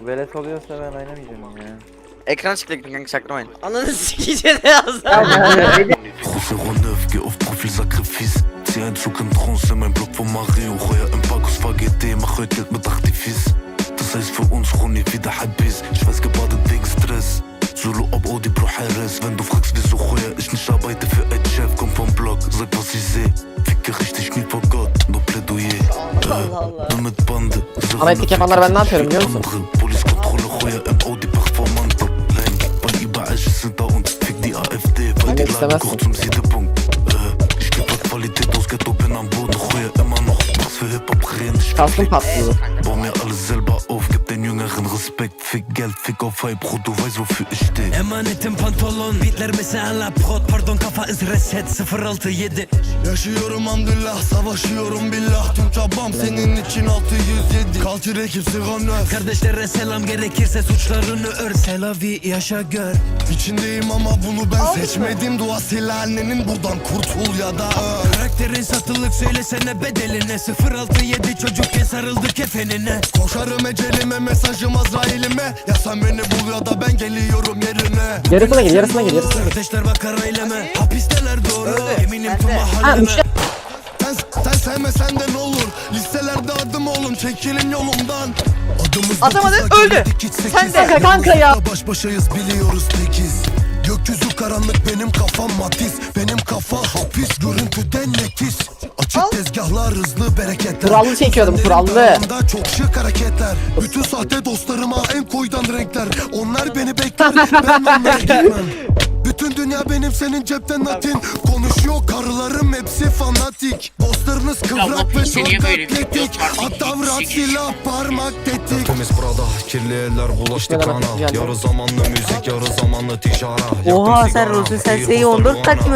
Velet oluyorsa ben oynamayacağım ya. Ekran çıktı kanka çaktırmayın. Ananı sikeceğim ne yazdı? Gros 09, geh auf Profil Sacrifice. Zieh einen Zug in Trance, mein Block von Mario. Heuer im Packos Spaghetti, mach heute Geld mit Artifice. Das heißt für uns Ronny wieder Habis. Schweiß Etnik yapanlar ben ne yapıyorum biliyor musun? Die istemezsin. Kastım patladı. Jüngeren Respekt. Fick Geld, fick auf Hype, Bro, du weißt wofür ich steh. Emanetim pantolon Beatler mesela prot Pardon kafa iz reset 067 Yaşıyorum hamdülillah savaşıyorum billah. Tüm çabam senin için 607 Culture ekip sigonöf Kardeşlere selam gerekirse suçlarını ör. Selavi yaşa gör. İçindeyim ama bunu ben seçmedim. Dua sil annenin buradan kurtul ya da öl Karakterin satılık söylesene bedeline. 067 çocukken sarıldı kefenine. Koşarım ecelime mesajım Azrail'ime Ya sen beni bul ya da ben geliyorum yerine. Yarısına gel, yarısına gel, yarısına gel. Kardeşler bakar aileme. Hapisteler doğru. Eminim tüm Ha, mahalleme. Sen, sen sevmesen de ne olur? Listelerde adım olun çekilin yolumdan. Adımız Atamadı, öldü. Sen de. Kanka, kanka ya. Baş başayız biliyoruz tekiz. Gökyüzü karanlık benim kafam matiz. Benim kafa hapis görüntüden netiz Açık tezgahlar hızlı bereketler. Kurallı çekiyordum, kurallı. çok şık hareketler. Bütün sahte dostlarıma en koydan renkler. Onlar beni bekler ben onlara gitmem. Bütün dünya benim senin cepten natin. Konuşuyor karılarım hepsi fanatik. Dostlarınız kıvrak ve çok atletik Atavrat silah parmak tetik. Temiz Prada, kirli eller bulaştı kana. Yarı zamanlı müzik, yarı zamanlı ticaret. Oha sen bir Sensei'yi posta 14 Luana. takım